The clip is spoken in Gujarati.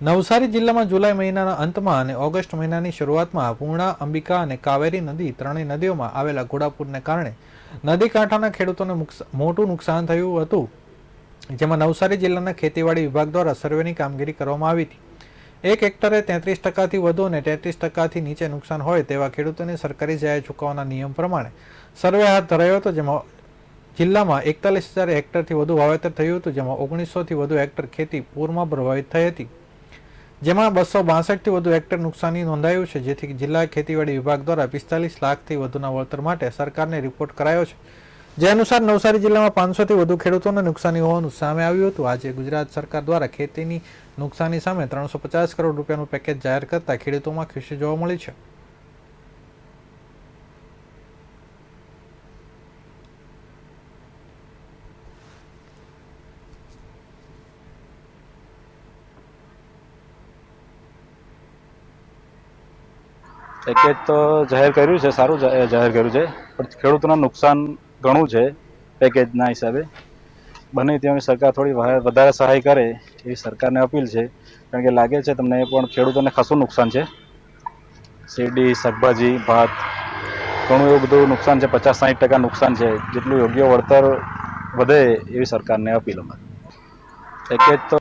નવસારી જિલ્લામાં જુલાઈ મહિનાના અંતમાં અને ઓગસ્ટ મહિનાની શરૂઆતમાં પૂર્ણા, અંબિકા અને કાવેરી નદી ત્રણેય નદીઓમાં આવેલા ઘોડાપૂરને કારણે નદી કાંઠાના ખેડૂતોને મોટું નુકસાન થયું હતું, જેમાં નવસારી જિલ્લાના ખેતીવાડી વિભાગ દ્વારા સર્વેની કામગીરી કરવામાં આવી હતી. એક હેક્ટરે તેત્રીસ ટકાથી વધુ અને તેત્રીસ ટકાથી નીચે નુકસાન હોય તેવા ખેડૂતોને સરકારી જાહેર ચૂકવવાના નિયમ પ્રમાણે સર્વે હાથ ધરાયો હતો, જેમાં જિલ્લામાં એકતાલીસ હજાર હેક્ટરથી વધુ વાવેતર થયું હતું, જેમાં ઓગણીસોથી વધુ હેક્ટર ખેતી પૂરમાં પ્રભાવિત થઈ હતી. જેમાં બસો બાસઠથી વધુ હેક્ટર નુકસાની નોંધાયું છે, જેથી જિલ્લા ખેતીવાડી વિભાગ દ્વારા પિસ્તાલીસ લાખથી વધુના વળતર માટે સરકારને રિપોર્ટ કરાયો છે. જે અનુસાર નવસારી જિલ્લામાં પાંચસોથી વધુ ખેડૂતોને નુકસાની હોવાનું સામે આવ્યું હતું. આજે ગુજરાત સરકાર દ્વારા ખેતીની નુકસાની સામે ત્રણસો પચાસ કરોડ રૂપિયાનું પેકેજ જાહેર કરતા ખેડૂતોમાં ખુશી જોવા મળી છે. પેકેજ તો જાહેર કર્યું છે, સારું જાહેર કર્યું છે. પણ ખેડૂતોના નુકસાન ઘણું છે પેકેજના હિસાબે. બને ત્યાં સરકાર થોડી વધારે સહાય કરે એવી સરકારને અપીલ છે. કારણ કે લાગે છે તમને પણ ખેડૂતોને ખાસું નુકસાન છે. શેરડી, શાકભાજી, ભાત, ઘણું એવું બધું નુકસાન છે. પચાસ સાઠ ટકા નુકસાન છે. જેટલું યોગ્ય વળતર વધે એવી સરકારને અપીલ અમારી. પેકેજ તો